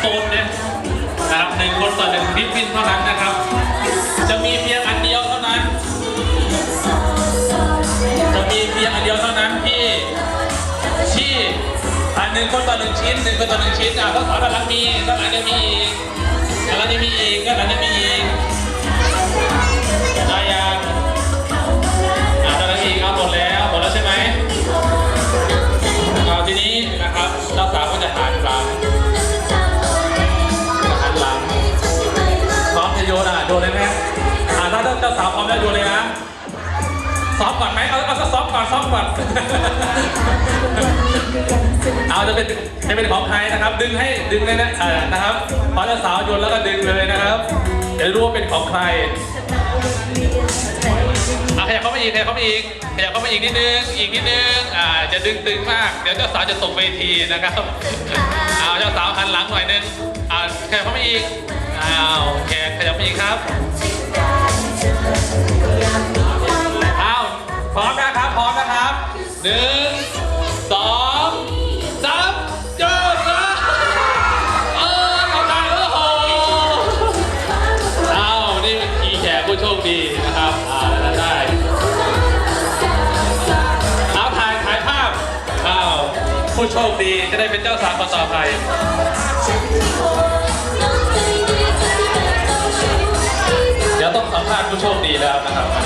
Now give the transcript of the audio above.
โซนเนี่ยนะครับหนึ่งคนต่อหนึ่งพิทวินเท่านั้นนะครับ จะมีเพียงอันเดียวเท่านั้น จะมีเพียงอันเดียวเท่านั้นที่ที่อันหนึ่งคนต่อหนึ่งชิ้นหนึ่งคนต่อหนึ่งชิ้นอะต้องขอด้านหลังมีด้านหลังยังมีอีกด้านหลังยังมีอีกด้านหลังยังมีอีกได้ยังอะด้านหลังมีอีกเอาหมดแล้วหมดแล้วใช่ไหมเอาทีนี้นะครับเจ้าสาวก็จะหัน โยนอ่เลยไหมอ่ถ้าเจ้าสาวพร้อมแล้วโยนเลยนะซ้อมก่อนไหมเอาเอาซ้อมก่อนซ้อมก่อนเอาจะเป็นจะเป็นของใครนะครับ ดึงให้ดึงเลยนะเออนะครับพอเจ้าสาวโยนแล้วก็ดึงเลยนะครับเดี๋ยวรู้ว่าเป็นของใครอะขยับเข้ามาอีกขยับเข้ามาอีกขยับเข้ามาอีกนิดนึงอีกนิดนึงอ่าจะดึงตึงมากเดี๋ยวเจ้าสาวจะตกเวทีนะครับเอาเจ้าสาวหันหลังหน่อยนึงอ่าขยับเข้ามาอีก อ้าวแขกขยับมาอีกครับอ้าวพร้อมนะครับพร้อมนะครับหนึ่งสองสามโยนนะเออเอาได้โอ้โหอ้าวนี่อีแขกผู้โชคดีนะครับอ่าได้ได้เอาถ่ายถ่ายภาพอ้าวผู้โชคดีจะได้เป็นเจ้าสาวคนต่อไป โชคดีแล้วนะครับ